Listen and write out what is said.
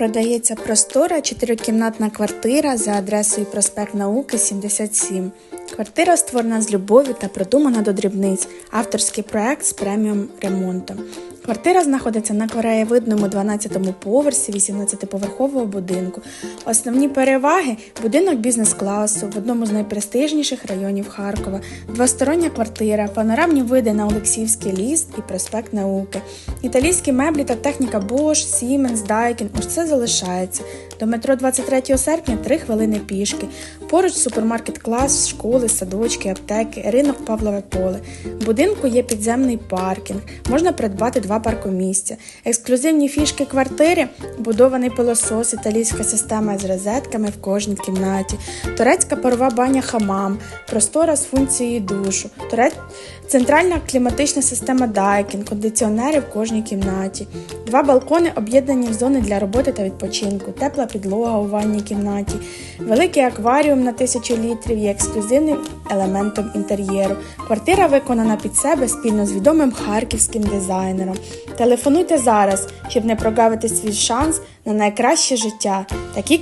Продається простора чотирикімнатна квартира за адресою проспект Науки 77. Квартира створена з любов'ю та продумана до дрібниць. Авторський проект з преміум ремонтом. Квартира знаходиться на краєвидному 12-му поверсі 18-поверхового будинку. Основні переваги будинок бізнес-класу в одному з найпрестижніших районів Харкова, двостороння квартира, панорамні види на Олексіївський ліс і проспект Науки. Італійські меблі та техніка Bosch, Siemens, Daikin – усе залишається. До метро 23 серпня 3 хвилини пішки. Поруч супермаркет клас, школи, садочки, аптеки, ринок Павлове поле. В будинку є підземний паркінг, можна придбати два паркомісця. Ексклюзивні фішки квартири, будований пилосос, італійська система з розетками в кожній кімнаті, турецька парова баня хамам, простора з функцією душу, турець... центральна кліматична система Daikin, кондиціонери в кожній кімнаті, два балкони об'єднані в зони для роботи та відпочинку, тепла підлога у ванній кімнаті, великий акваріум на тисячу літрів є ексклюзивним елементом інтер'єру. Квартира виконана під себе спільно з відомим харківським дизайнером. Телефонуйте зараз, щоб не прогавити свій шанс на найкраще життя. Такі